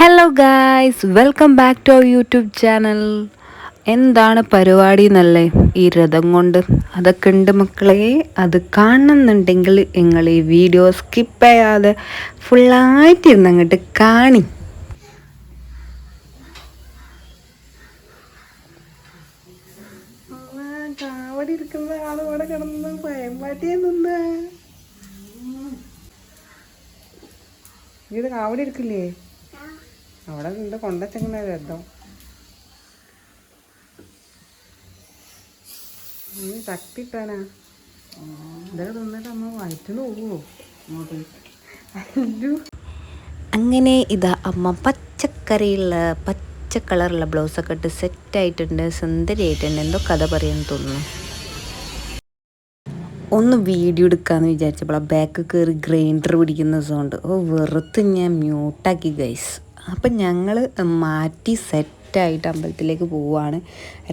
Hello guys welcome back to our YouTube channel എന്താണ് പരിപാടി എന്നല്ലേ? ഈ രഥം കൊണ്ട് അതൊക്കെ ഉണ്ട് മക്കളെ. അത് കാണുന്നുണ്ടെങ്കിൽ നിങ്ങൾ ഈ വീഡിയോ സ്കിപ്പ് ചെയ്യാതെ ഫുള്ളായിട്ട് ഇരുന്ന് അങ്ങോട്ട് കാണി. ഇത് കാവടി എടുക്കില്ലേ? അവിടെ നിന്ന് കൊണ്ടച്ചെങ്ങനെ രഥം നീ ശക്തി ഇട്ടാനാ ഇതൊക്കെ തിന്നിട്ട് അമ്മ വയറ്റിന് അയ്യോ അങ്ങനെ ഇതാ അമ്മ പച്ചക്കറിയുള്ള പച്ച കളറുള്ള ബ്ലൗസൊക്കെ ഇട്ട് സെറ്റായിട്ടുണ്ട് സുന്ദരിയായിട്ടുണ്ട് എന്തോ കഥ പറയാൻ തോന്നുന്നു. ഒന്ന് വീഡിയോ എടുക്കാമെന്ന് വിചാരിച്ചപ്പോൾ ആ ബാക്ക് കയറി ഗ്രൈൻഡർ പിടിക്കുന്ന സൗണ്ട് ഓ വെറുത്ത് ഞാൻ മ്യൂട്ടാക്കി ഗൈസ് അപ്പം ഞങ്ങൾ മാറ്റി സെറ്റ് സെറ്റായിട്ട് അമ്പലത്തിലേക്ക് പോവുകയാണ്.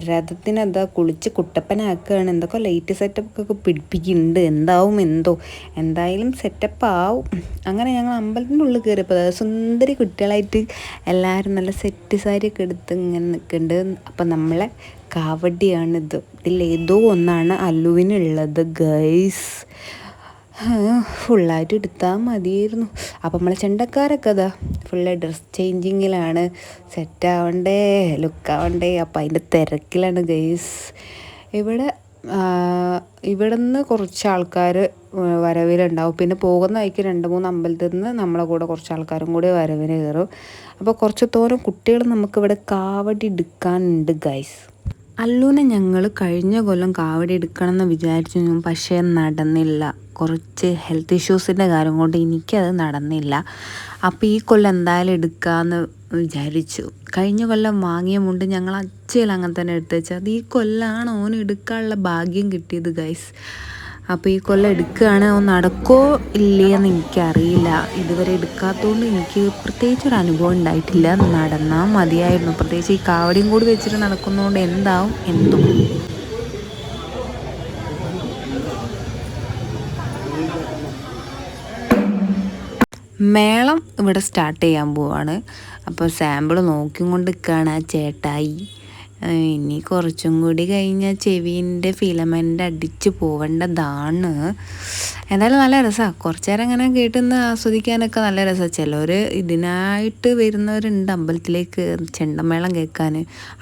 രഥത്തിന് എന്താ കുളിച്ച് കുട്ടപ്പനാക്കുകയാണ്. എന്തൊക്കെ ലൈറ്റ് സെറ്റപ്പ് ഒക്കെ പിടിപ്പിക്കുന്നുണ്ട്. എന്താവും എന്തോ. എന്തായാലും സെറ്റപ്പ് ആവും. അങ്ങനെ ഞങ്ങൾ അമ്പലത്തിന്റെ ഉള്ളിൽ കയറിയപ്പോൾ സുന്ദരി കുട്ടികളായിട്ട് എല്ലാവരും നല്ല സെറ്റ് സാരിയൊക്കെ എടുത്ത് ഇങ്ങനെ നിൽക്കുന്നുണ്ട്. അപ്പം നമ്മളെ കാവടിയാണിത്. ഇതിൽ ഏതോ ഒന്നാണ് അല്ലുവിനുള്ളത് ഗൈസ് ഫുള്ളായിട്ട് എടുത്താൽ മതിയായിരുന്നു. അപ്പം നമ്മളെ ചെണ്ടക്കാരൊക്കെ അതാ ഫുള്ള് ഡ്രസ് ചേഞ്ചിങ്ങിലാണ് സെറ്റാവണ്ടേ ലുക്കാവണ്ടേ അപ്പം അതിന്റെ തിരക്കിലാണ് ഗൈസ് ഇവിടെ ഇവിടെ നിന്ന് കുറച്ച് ആൾക്കാർ വരവിലുണ്ടാവും. പിന്നെ പോകുന്ന വഴിക്ക് രണ്ട് മൂന്ന് അമ്പലത്തിൽ നിന്ന് നമ്മളെ കൂടെ കുറച്ച് ആൾക്കാരും കൂടി വരവിന് കയറും. അപ്പോൾ കുറച്ച് തോരം കുട്ടികൾ നമുക്കിവിടെ കാവടി എടുക്കാനുണ്ട് ഗൈസ് അല്ലൂനെ ഞങ്ങൾ കഴിഞ്ഞ കൊല്ലം കാവടി എടുക്കണം എന്ന് വിചാരിച്ചു പക്ഷേ നടന്നില്ല. കുറച്ച് ഹെൽത്ത് ഇഷ്യൂസിന്റെ കാര്യം കൊണ്ട് എനിക്കത് നടന്നില്ല. അപ്പോൾ ഈ കൊല്ലം എന്തായാലും എടുക്കാമെന്ന് വിചാരിച്ചു. കഴിഞ്ഞ കൊല്ലം വാങ്ങിയ മുണ്ട് ഞങ്ങൾ അച്ഛയിൽ അങ്ങനെ തന്നെ എടുത്തു വെച്ചാൽ അത് ഈ കൊല്ലമാണ് ഓന് എടുക്കാനുള്ള ഭാഗ്യം കിട്ടിയത് ഗൈസ് അപ്പോൾ ഈ കൊല്ലം എടുക്കുകയാണ്. നടക്കോ ഇല്ലയെന്ന് എനിക്കറിയില്ല. ഇതുവരെ എടുക്കാത്തതുകൊണ്ട് എനിക്ക് പ്രത്യേകിച്ച് ഒരു അനുഭവം ഉണ്ടായിട്ടില്ല. നടന്നാൽ മതിയായിരുന്നു. പ്രത്യേകിച്ച് ഈ കാവടിയും കൂടി വെച്ചിട്ട് നടക്കുന്നതുകൊണ്ട് എന്താവും? എന്തോ. മേളം ഇവിടെ സ്റ്റാർട്ട് ചെയ്യാൻ പോവാണ്. അപ്പോൾ സാമ്പിൾ നോക്കിയും കൊണ്ട് നിൽക്കുകയാണ് ആ ചേട്ടായി. ഇനി കുറച്ചും കൂടി കഴിഞ്ഞാൽ ചെവീന്റെ ഫിലമെന്റ് അടിച്ച് പോവേണ്ടതാണ്. എന്തായാലും നല്ല രസമാണ് കുറച്ച് നേരം അങ്ങനെ കേട്ടുനിന്ന് ആസ്വദിക്കാനൊക്കെ നല്ല രസമാണ് ചിലർ ഇതിനായിട്ട് വരുന്നവരുണ്ട് അമ്പലത്തിലേക്ക് ചെണ്ടമേളം കേൾക്കാൻ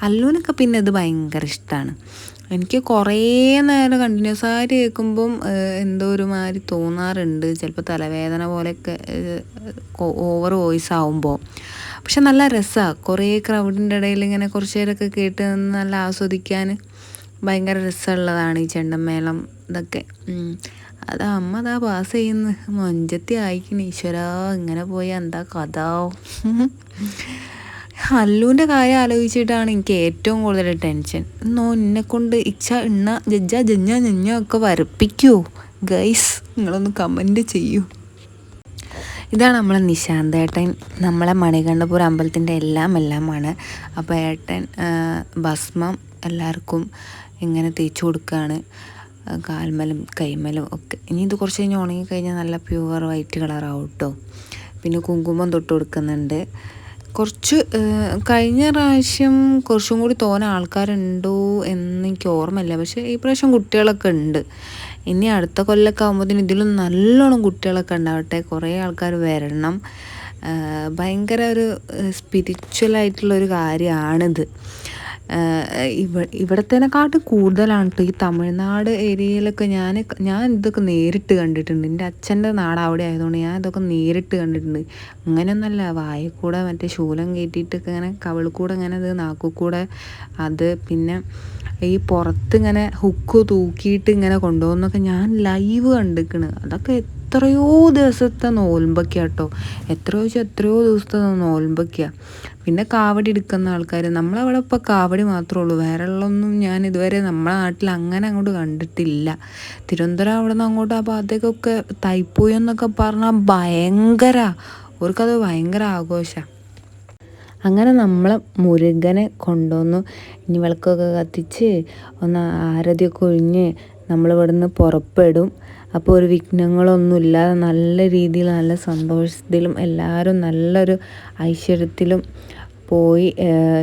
അല്ലൂനൊക്കെ പിന്നെ ഇത് ഭയങ്കര ഇഷ്ടമാണ് എനിക്ക് കുറേ നേരം കണ്ടിന്യൂസ് ആയിട്ട് കേൾക്കുമ്പം എന്തോ ഒരു മാതിരി തോന്നാറുണ്ട്. ചിലപ്പോൾ തലവേദന പോലെയൊക്കെ ഓവർ വോയിസ് ആവുമ്പോൾ പക്ഷെ നല്ല രസമാണ് കുറേ ക്രൗഡിന്റെ ഇടയിൽ ഇങ്ങനെ കുറച്ച് നേരമൊക്കെ കേട്ട് നല്ല ആസ്വദിക്കാൻ ഭയങ്കര രസമുള്ളതാണ് ഈ ചെണ്ടമേളം ഇതൊക്കെ. അത് അമ്മ അതാ പാസ് ചെയ്യുന്നു. മൊഞ്ചത്തി ആയിക്കണ. ഈശ്വരാ ഇങ്ങനെ പോയി എന്താ കഥ? അല്ലുവിന്റെ കാര്യം ആലോചിച്ചിട്ടാണ് എനിക്ക് ഏറ്റവും കൂടുതൽ ടെൻഷൻ. എന്നോ എന്നെ കൊണ്ട് ഇച്ഛ ഇണ്ണ ജജ്ജ ജഞ്ഞ ഞഞ്ഞ ഒക്കെ വരപ്പിക്കുമോ ഗൈസ് നിങ്ങളൊന്ന് കമന്റ് ചെയ്യൂ. ഇതാണ് നമ്മളെ നിശാന്ത് ഏട്ടൻ. നമ്മളെ മണികണ്ഠപുരം അമ്പലത്തിന്റെ എല്ലാം എല്ലാമാണ്. അപ്പോൾ ഏട്ടൻ ഭസ്മം എല്ലാവർക്കും ഇങ്ങനെ തേച്ചു കൊടുക്കുകയാണ്. കാൽമലും കൈമലും ഒക്കെ. ഇനി ഇത് കുറച്ച് കഴിഞ്ഞ് ഉണങ്ങി കഴിഞ്ഞാൽ നല്ല പ്യുവർ വൈറ്റ് കളറാവും കേട്ടോ. പിന്നെ കുങ്കുമം തൊട്ട് കൊടുക്കുന്നുണ്ട്. കുറച്ച് കഴിഞ്ഞ പ്രാവശ്യം കുറച്ചും കൂടി തോന്നെ ആൾക്കാരുണ്ടോ എന്ന് എനിക്ക് ഓർമ്മയില്ല. പക്ഷേ ഈ പ്രാവശ്യം കുട്ടികളൊക്കെ ഉണ്ട്. ഇനി അടുത്ത കൊല്ലമൊക്കെ ആകുമ്പോഴത്തേന് ഇതിലും നല്ലോണം കുട്ടികളൊക്കെ ഉണ്ടാവട്ടെ. കുറേ ആൾക്കാർ വരണം. ഭയങ്കര ഒരു സ്പിരിച്വലായിട്ടുള്ളൊരു കാര്യമാണിത്. ഇവ ഇവിടത്തേനെക്കാട്ടും കൂടുതലാണ് കേട്ടോ ഈ തമിഴ്നാട് ഏരിയയിലൊക്കെ ഞാൻ ഞാൻ ഇതൊക്കെ നേരിട്ട് കണ്ടിട്ടുണ്ട്. എന്റെ അച്ഛന്റെ നാട് അവിടെ ആയതുകൊണ്ട് ഞാൻ ഇതൊക്കെ നേരിട്ട് കണ്ടിട്ടുണ്ട്. അങ്ങനെയൊന്നുമല്ല വായിൽ കൂടെ മറ്റേ ശൂലം കയറ്റിയിട്ടൊക്കെ ഇങ്ങനെ കവിൾക്കൂടെ ഇങ്ങനെ ഇത് നാക്കുകൂടെ അത് പിന്നെ ഈ പുറത്ത് ഇങ്ങനെ ഹുക്ക് തൂക്കിയിട്ട് ഇങ്ങനെ കൊണ്ടുപോകുന്നൊക്കെ ഞാൻ ലൈവ് കണ്ടിരിക്കണ് അതൊക്കെ എത്രയോ ദിവസത്തെ നോൽമ്പൊക്കെയാണ് കേട്ടോ എത്രയോ വെച്ചാൽ എത്രയോ ദിവസത്തെ നോൽമ്പൊക്കെയാണ് പിന്നെ കാവടി എടുക്കുന്ന ആൾക്കാർ നമ്മളവിടെ ഇപ്പോൾ കാവടി മാത്രമേ ഉള്ളൂ. വേറെ ഉള്ളൊന്നും ഞാൻ ഇതുവരെ നമ്മളെ നാട്ടിൽ അങ്ങനെ അങ്ങോട്ട് കണ്ടിട്ടില്ല. തിരുവനന്തപുരം അവിടെ നിന്ന് അങ്ങോട്ട് ആ ഭാഗത്തേക്കൊക്കെ തൈപ്പൂയം എന്നൊക്കെ പറഞ്ഞാൽ ഭയങ്കര. അവർക്കത് ഭയങ്കര ആഘോഷമാണ് അങ്ങനെ നമ്മൾ മുരുകനെ കൊണ്ടുവന്നു. ഇനി വിളക്കൊക്കെ കത്തിച്ച് ഒന്ന് ആരതിയൊക്കെ ഒഴിഞ്ഞ് നമ്മൾ ഇവിടുന്ന് പുറപ്പെടും. അപ്പോൾ ഒരു വിഘ്നങ്ങളൊന്നും ഇല്ലാതെ നല്ല രീതിയിൽ നല്ല സന്തോഷത്തിലും എല്ലാവരും നല്ലൊരു ഐശ്വര്യത്തിലും പോയി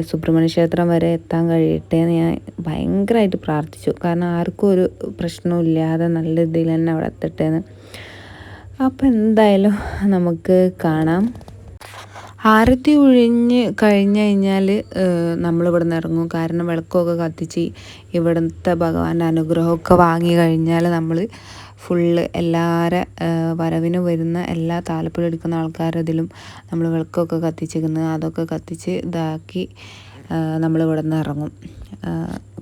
സുബ്രഹ്മണ്യ ക്ഷേത്രം വരെ എത്താൻ കഴിയട്ടെ എന്ന് ഞാൻ ഭയങ്കരമായിട്ട് പ്രാർത്ഥിച്ചു. കാരണം ആർക്കും ഒരു പ്രശ്നവും ഇല്ലാതെ നല്ല രീതിയിൽ തന്നെ അവിടെ എത്തട്ടെ എന്ന്. അപ്പോൾ എന്തായാലും നമുക്ക് കാണാം. ആരത്തി ഒഴിഞ്ഞ് കഴിഞ്ഞ് കഴിഞ്ഞാൽ നമ്മളിവിടെ നിന്ന് ഇറങ്ങും. കാരണം വിളക്കൊക്കെ കത്തിച്ച് ഇവിടുത്തെ ഭഗവാന്റെ അനുഗ്രഹമൊക്കെ വാങ്ങി കഴിഞ്ഞാൽ നമ്മൾ ഫുള്ള് എല്ലാവരെ വരവിന് വരുന്ന എല്ലാ താലപ്പൊലി എടുക്കുന്ന ആൾക്കാരതിലും നമ്മൾ വിളക്കൊക്കെ കത്തിച്ചിരിക്കുന്നത് അതൊക്കെ കത്തിച്ച് ഇതാക്കി നമ്മൾ ഇവിടെ നിന്ന് ഇറങ്ങും.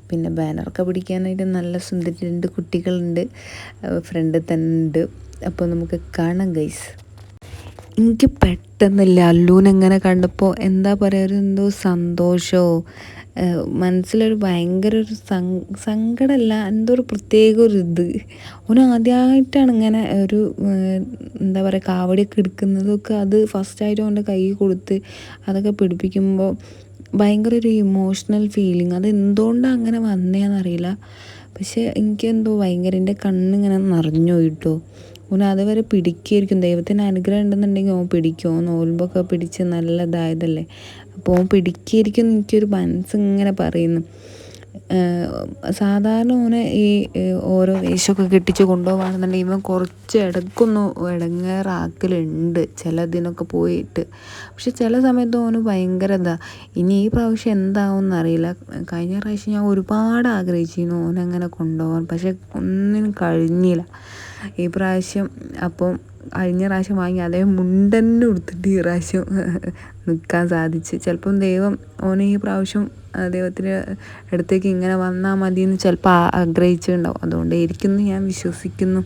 പിന്നെ ബാനറൊക്കെ പിടിക്കാനായിട്ട് നല്ല സുന്ദരി രണ്ട് കുട്ടികളുണ്ട്. ഫ്രണ്ടിൽ തന്നെ ഉണ്ട് അപ്പോൾ നമുക്ക് കാണാം ഗൈസ് എനിക്ക് പെട്ടെന്നില്ല. അല്ലൂനെങ്ങനെ കണ്ടപ്പോൾ എന്താ പറയുക ഒരു എന്തോ സന്തോഷമോ മനസ്സിലൊരു ഭയങ്കര ഒരു സങ്കടമല്ല എന്തോ ഒരു പ്രത്യേക ഒരു ഇത്. ഓന് ആദ്യമായിട്ടാണ് ഇങ്ങനെ ഒരു എന്താ പറയുക കാവടിയൊക്കെ എടുക്കുന്നതൊക്കെ അത് ഫസ്റ്റായിട്ട് അവന്റെ കൈ കൊടുത്ത് അതൊക്കെ പിടിപ്പിക്കുമ്പോൾ ഭയങ്കര ഒരു ഇമോഷണൽ ഫീലിംഗ് അത് എന്തുകൊണ്ടാണ് അങ്ങനെ വന്നതെന്നറിയില്ല പക്ഷേ എനിക്കെന്തോ ഭയങ്കര എന്റെ കണ്ണിങ്ങനെ നിറഞ്ഞു പോയിട്ടോ ഓൻ അതുവരെ പിടിക്കുമായിരിക്കും ദൈവത്തിന് അനുഗ്രഹം ഉണ്ടെന്നുണ്ടെങ്കിൽ ഓൻ പിടിക്കും. ഓൻ നോൽമ്പൊക്കെ പിടിച്ച് നല്ല ഇതായതല്ലേ അപ്പോൾ ഓൻ പിടിക്കുമായിരിക്കും എനിക്കൊരു മനസ്സിങ്ങനെ പറയുന്നു. സാധാരണ ഓനെ ഈ ഓരോ വേഷമൊക്കെ കെട്ടിച്ച് കൊണ്ടുപോകുകയാണെന്നുണ്ടെങ്കിൽ ഇവൻ കുറച്ച് ഇടക്കൊന്നും ഇടങ്ങേറാക്കലുണ്ട്. ചില ഇതിനൊക്കെ പോയിട്ട്. പക്ഷെ ചില സമയത്ത് ഓന് ഭയങ്കര ഇതാ. ഇനി ഈ പ്രാവശ്യം എന്താവും എന്നറിയില്ല കഴിഞ്ഞ പ്രാവശ്യം ഞാൻ ഒരുപാട് ആഗ്രഹിച്ചിരുന്നു ഓനങ്ങനെ കൊണ്ടുപോകാൻ പക്ഷെ ഒന്നിനും കഴിഞ്ഞില്ല. ഈ പ്രാവശ്യം അപ്പം കഴിഞ്ഞ പ്രാവശ്യം വാങ്ങി അതേ മുണ്ടന്നെ ഉടുത്തിട്ട് ഈ പ്രാവശ്യം നിൽക്കാൻ സാധിച്ച്. ചിലപ്പം ദൈവം ഓന് ഈ പ്രാവശ്യം ദൈവത്തിന്റെ അടുത്തേക്ക് ഇങ്ങനെ വന്നാൽ മതി എന്ന് ചിലപ്പോൾ ആഗ്രഹിച്ചിട്ടുണ്ടാവും. അതുകൊണ്ടായിരിക്കും ഞാൻ വിശ്വസിക്കുന്നു.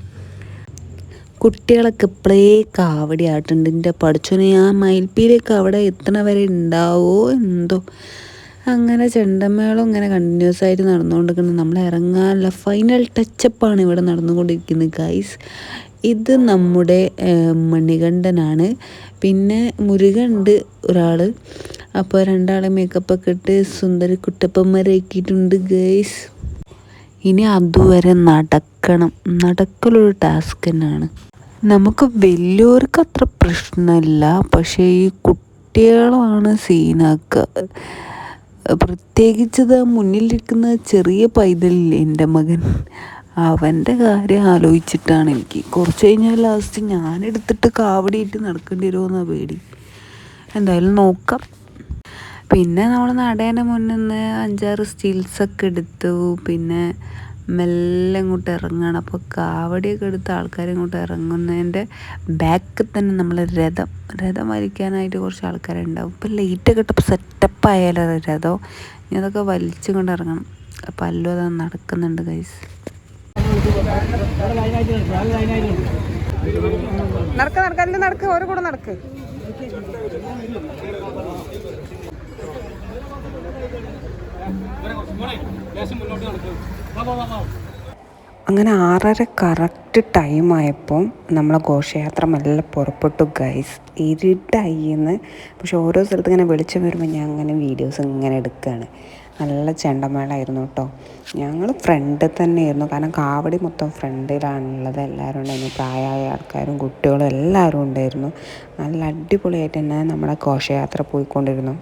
കുട്ടികളൊക്കെ ഇപ്പോഴേ കാവടി ആട്ടുണ്ട് എന്റെ പഠിച്ചോനെ ആ മയിൽപ്പീലേക്ക് അവിടെ എത്തണ വരെ ഉണ്ടാവോ എന്തോ. അങ്ങനെ ചെണ്ടമേളം ഇങ്ങനെ കണ്ടിന്യൂസ് ആയിട്ട് നടന്നുകൊണ്ടിരിക്കുന്നത് നമ്മൾ ഇറങ്ങാനുള്ള ഫൈനൽ ടച്ചപ്പാണ് ഇവിടെ നടന്നുകൊണ്ടിരിക്കുന്നത് ഗൈസ് ഇത് നമ്മുടെ മണികണ്ഠനാണ്. പിന്നെ മുരുകണ്ട് ഒരാൾ അപ്പോൾ രണ്ടാളെ മേക്കപ്പൊക്കെ ഇട്ട് സുന്ദരി കുട്ടപ്പന്മാരാക്കിയിട്ടുണ്ട് ഗൈസ് ഇനി അതുവരെ നടക്കണം. നടക്കലൊരു ടാസ്ക് തന്നെയാണ്. നമുക്ക് വലിയവർക്ക് അത്ര പ്രശ്നമില്ല. പക്ഷേ ഈ കുട്ടികളാണ് സീനാക്കുക പ്രത്യേകിച്ചത് മുന്നിലിരിക്കുന്ന ചെറിയ പൈതലില്ലേ എന്റെ മകൻ അവന്റെ കാര്യം ആലോചിച്ചിട്ടാണ് എനിക്ക്. കുറച്ച് കഴിഞ്ഞാൽ ലാസ്റ്റ് ഞാനെടുത്തിട്ട് കാവടിയിട്ട് നടക്കേണ്ടി വരുമെന്ന പേടി. എന്തായാലും നോക്കാം. പിന്നെ നമ്മൾ നടേന്റെ മുന്നിൽ നിന്ന് അഞ്ചാറ് സ്റ്റീൽസൊക്കെ എടുത്തു. പിന്നെ മെല്ലെ ഇങ്ങോട്ട് ഇറങ്ങുകയാണ് അപ്പോൾ കാവടിയൊക്കെ എടുത്ത് ആൾക്കാർ ഇങ്ങോട്ട് ഇറങ്ങുന്നതിന്റെ ബാക്കിൽ തന്നെ നമ്മൾ രഥം. രഥം വലിക്കാനായിട്ട് കുറച്ച് ആൾക്കാരുണ്ടാവും. ഇപ്പം ലൈറ്റൊക്കെ ഇട്ടപ്പോൾ സെറ്റപ്പ് ആയാലോ രഥം? ഇനി അതൊക്കെ വലിച്ചും കൊണ്ട് ഇറങ്ങണം. അപ്പോൾ അല്ലോ അത് നടക്കുന്നുണ്ട് ഗൈസ് നടക്ക് നടക്ക്. നടക്ക? നടക്ക്. ഓരോ കൂടെ നടക്ക്. അങ്ങനെ ആറര കറക്റ്റ് ടൈമായപ്പോൾ നമ്മളെ ഘോഷയാത്ര മെല്ലെ പുറപ്പെട്ടു ഗൈസ് ഇരുട്ടായിന്ന്. പക്ഷെ ഓരോ സ്ഥലത്ത് ഇങ്ങനെ വെളിച്ചം വരുമ്പോൾ ഞാൻ അങ്ങനെ വീഡിയോസ് ഇങ്ങനെ എടുക്കുകയാണ് നല്ല ചെണ്ടമേളായിരുന്നു കേട്ടോ ഞങ്ങൾ ഫ്രണ്ട് തന്നെയായിരുന്നു. കാരണം കാവടി മൊത്തം ഫ്രണ്ടിലാണുള്ളത് എല്ലാവരും ഉണ്ടായിരുന്നു. പ്രായമായ ആൾക്കാരും കുട്ടികളും എല്ലാവരും ഉണ്ടായിരുന്നു. നല്ല അടിപൊളിയായിട്ട് തന്നെ നമ്മുടെ ഘോഷയാത്ര പോയിക്കൊണ്ടിരുന്നു.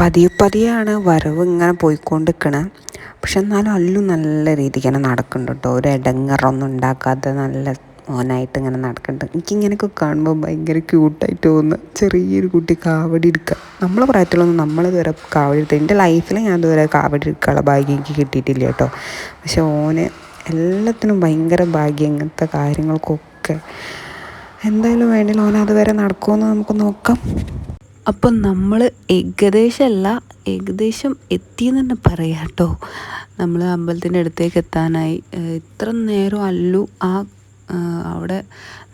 പതിയെ പതിയാണ് വരവ് ഇങ്ങനെ പോയിക്കൊണ്ടിരിക്കണേ. പക്ഷെ എന്നാലും അല്ലു നല്ല രീതിക്ക് തന്നെ നടക്കുന്നുണ്ട് കേട്ടോ ഒരു ഇടങ്ങറൊന്നും ഉണ്ടാക്കാതെ നല്ല മോനായിട്ട് ഇങ്ങനെ നടക്കുന്നുണ്ട് എനിക്കിങ്ങനെയൊക്കെ കാണുമ്പോൾ ഭയങ്കര ക്യൂട്ടായിട്ട് തോന്നുന്നു. ചെറിയൊരു കുട്ടി കാവടി എടുക്കുക നമ്മളെ പ്രായത്തിലൊന്നും നമ്മൾ ഇതുവരെ കാവടി എടുത്ത് എന്റെ ലൈഫിൽ ഞാൻ ഇതുവരെ കാവടി എടുക്കാനുള്ള ഭാഗ്യം എനിക്ക് കിട്ടിയിട്ടില്ല കേട്ടോ പക്ഷെ ഓന് എല്ലാത്തിനും ഭയങ്കര ഭാഗ്യം ഇങ്ങനത്തെ കാര്യങ്ങൾക്കൊക്കെ. എന്തായാലും വേണ്ടില്ല. ഓൻ അതുവരെ നടക്കുമെന്ന് നമുക്ക് നോക്കാം. അപ്പം നമ്മൾ ഏകദേശമല്ല ഏകദേശം എത്തിയെന്ന് തന്നെ പറയാം കേട്ടോ. നമ്മൾ അമ്പലത്തിന്റെ അടുത്തേക്ക് എത്താനായി. ഇത്ര നേരം അല്ലു ആ അവിടെ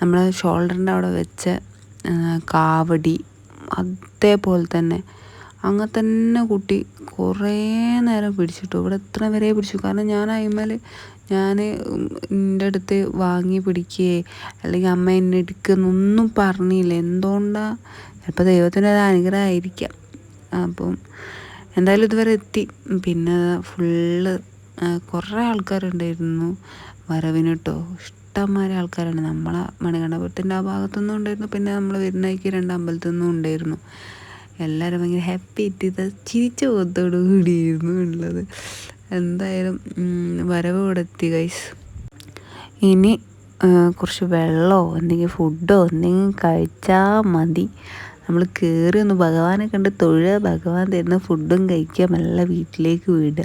നമ്മൾ ഷോൾഡറിന്റെ അവിടെ വെച്ച കാവടി അതേപോലെ തന്നെ. അങ്ങനെ തന്നെ കുട്ടി കുറേ നേരം പിടിച്ചിട്ടു. ഇവിടെ എത്ര വരെ പിടിച്ചു? കാരണം ഞാൻ അതിന്മേൽ ഞാൻ എന്റെ അടുത്ത് വാങ്ങി പിടിക്കുകയെ അല്ലെങ്കിൽ അമ്മ എന്നെ എടുക്കുന്നൊന്നും പറഞ്ഞില്ല. എന്തുകൊണ്ടാണ് ചിലപ്പോൾ ദൈവത്തിന്റെ ഒരു അനുഗ്രഹമായിരിക്കാം. അപ്പം എന്തായാലും ഇതുവരെ എത്തി. പിന്നെ ഫുള്ള് കുറേ ആൾക്കാരുണ്ടായിരുന്നു. വരവിന് കേട്ടോ പൊട്ടന്മാരെ ആൾക്കാരാണ്. നമ്മളെ മണികണ്ഠപുരത്തിന്റെ ആ ഭാഗത്തുനിന്നും ഉണ്ടായിരുന്നു. പിന്നെ നമ്മൾ വരുന്നേക്ക് രണ്ട് അമ്പലത്തിൽ നിന്നും ഉണ്ടായിരുന്നു. എല്ലാവരും ഭയങ്കര ഹാപ്പി ഇത് ചിരിച്ച മുഖത്തോടു കൂടിയിരുന്നു ഉള്ളത്. എന്തായാലും വരവ് ഇവിടെ എത്തി ഗൈസ് ഇനി കുറച്ച് വെള്ളമോ എന്തെങ്കിലും ഫുഡോ എന്തെങ്കിലും കഴിച്ചാൽ മതി. നമ്മൾ കയറി ഒന്ന് ഭഗവാനെ കണ്ട് തൊഴുക ഭഗവാൻ തരുന്ന ഫുഡും കഴിക്കുക മെല്ലെ വീട്ടിലേക്ക് വിടുക.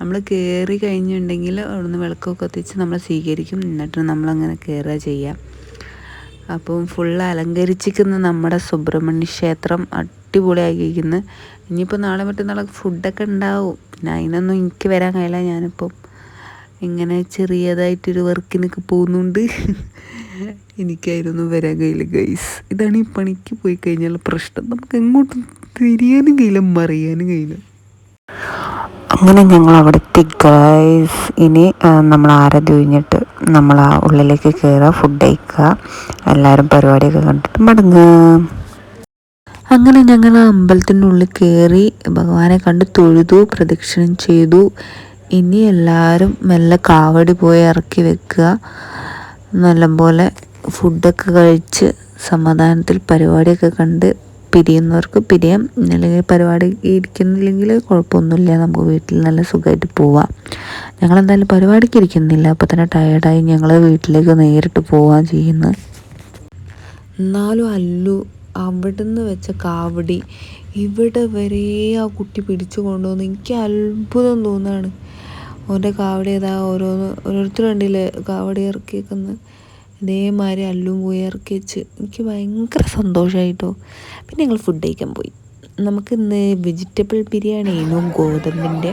നമ്മൾ കയറി കഴിഞ്ഞിട്ടുണ്ടെങ്കിൽ അവിടുന്ന് വിളക്കൊക്കെ കത്തിച്ച് നമ്മളെ സ്വീകരിക്കും. എന്നിട്ട് നമ്മളങ്ങനെ കയറുക ചെയ്യാം. അപ്പം ഫുൾ അലങ്കരിച്ചിരിക്കുന്ന നമ്മുടെ സുബ്രഹ്മണ്യ ക്ഷേത്രം അടിപൊളിയാക്കിയിരിക്കുന്നു. ഇനിയിപ്പോൾ നാളെ മറ്റന്നാളൊക്കെ ഫുഡൊക്കെ ഉണ്ടാവും. പിന്നെ അതിനൊന്നും എനിക്ക് വരാൻ കഴിയില്ല ഞാനിപ്പം. ഇങ്ങനെ ചെറിയതായിട്ടൊരു വർക്കിനൊക്കെ പോകുന്നുണ്ട്. എനിക്കായിരുന്നു വരാൻ കയ്യിൽ ഗൈസ് ഇതാണ് ഈ പണിക്ക് പോയി കഴിഞ്ഞാൽ പ്രശ്നം. നമുക്ക് എങ്ങോട്ടും തിരിയാനും കഴിയില്ല മറിയാനും കഴിയില്ല. അങ്ങനെ ഞങ്ങൾ അവിടെ എത്തി ഗൈസ് ഇനി നമ്മൾ ആരതി കഴിഞ്ഞിട്ട് നമ്മൾ ആ ഉള്ളിലേക്ക് കയറുക ഫുഡ് കഴിക്കുക എല്ലാവരും പരിപാടിയൊക്കെ കണ്ടിട്ട് മടങ്ങുക അങ്ങനെ ഞങ്ങൾ ആ അമ്പലത്തിന്റെ ഉള്ളിൽ കയറി ഭഗവാനെ കണ്ട് തൊഴുതു പ്രദക്ഷിണം ചെയ്തു. ഇനി എല്ലാവരും മെല്ലെ കാവടി പോയി ഇറക്കി വെക്കുക. നല്ലപോലെ ഫുഡൊക്കെ കഴിച്ച് സമാധാനത്തിൽ പരിപാടിയൊക്കെ കണ്ട് പിരിയുന്നവർക്ക് പിരിയാം. അല്ലെങ്കിൽ പരിപാടി ഇരിക്കുന്നില്ലെങ്കിൽ കുഴപ്പമൊന്നുമില്ല. നമുക്ക് വീട്ടിൽ നല്ല സുഖമായിട്ട് പോവാം. ഞങ്ങളെന്തായാലും പരിപാടിക്ക് ഇരിക്കുന്നില്ല. അപ്പോൾ തന്നെ ടയേർഡായി ഞങ്ങൾ വീട്ടിലേക്ക് നേരിട്ട് പോവാൻ ചെയ്യുന്നത്. എന്നാലും അല്ലു അവിടുന്ന് വെച്ച കാവടി ഇവിടെ വരെ ആ കുട്ടി പിടിച്ചു കൊണ്ടുവന്ന് എനിക്ക് അത്ഭുതം തോന്നുകയാണ് ഓന്റെ കാവടി ഏതാ ഓരോന്ന് ഓരോരുത്തർ കണ്ടില്ലേ? കാവടി ഇറക്കിയേക്കുന്നത്. ഇതേമാതിരി അല്ലും പോയി ഇറക്കി വെച്ച് എനിക്ക് ഭയങ്കര സന്തോഷമായിട്ടോ പിന്നെ ഞങ്ങൾ ഫുഡ് കഴിക്കാൻ പോയി. നമുക്കിന്ന് വെജിറ്റബിൾ ബിരിയാണി ആയിരുന്നു ഗോതമ്പിന്റെ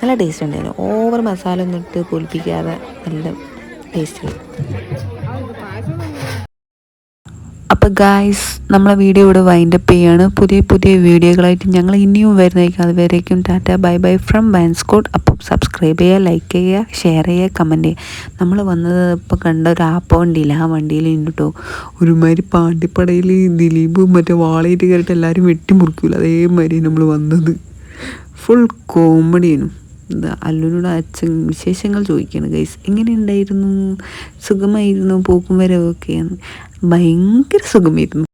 നല്ല ടേസ്റ്റ് ഉണ്ടായിരുന്നു. ഓവർ മസാല ഒന്നും ഇട്ട് പൊലിപ്പിക്കാതെ നല്ല ടേസ്റ്റ് അപ്പോൾ ഗായ്സ് നമ്മളെ വീഡിയോ ഇവിടെ വൈൻഡപ്പ് ചെയ്യാണ്. പുതിയ പുതിയ വീഡിയോകളായിട്ട് ഞങ്ങൾ ഇനിയും വരുന്നതായിരിക്കും. അതുവരേക്കും ടാറ്റ ബൈ ബൈ ഫ്രം വാൻസ്കോട്ട് അപ്പം സബ്സ്ക്രൈബ് ചെയ്യുക ലൈക്ക് ചെയ്യുക ഷെയർ ചെയ്യുക കമന്റ് ചെയ്യുക. നമ്മൾ വന്നത് ഇപ്പോൾ കണ്ട ഒരു ആപ്പ് വണ്ടിയിൽ ആ വണ്ടിയിൽ കേട്ടോ ഒരുമാതിരി പാണ്ടിപ്പടയിൽ ദിലീപ് മറ്റേ വാളയിട്ട് കയറിയിട്ട് എല്ലാവരും വെട്ടിമുറിക്കൂല. അതേമാതിരി നമ്മൾ വന്നത്. ഫുൾ കോമഡിയാണ് അല്ലുനോട് അച്ഛൻ വിശേഷങ്ങൾ ചോദിക്കുകയാണ് ഗൈസ് എങ്ങനെയുണ്ടായിരുന്നു സുഖമായിരുന്നു? പോക്കും വരവൊക്കെയാണ് ഭയങ്കര സുഖമായിരുന്നു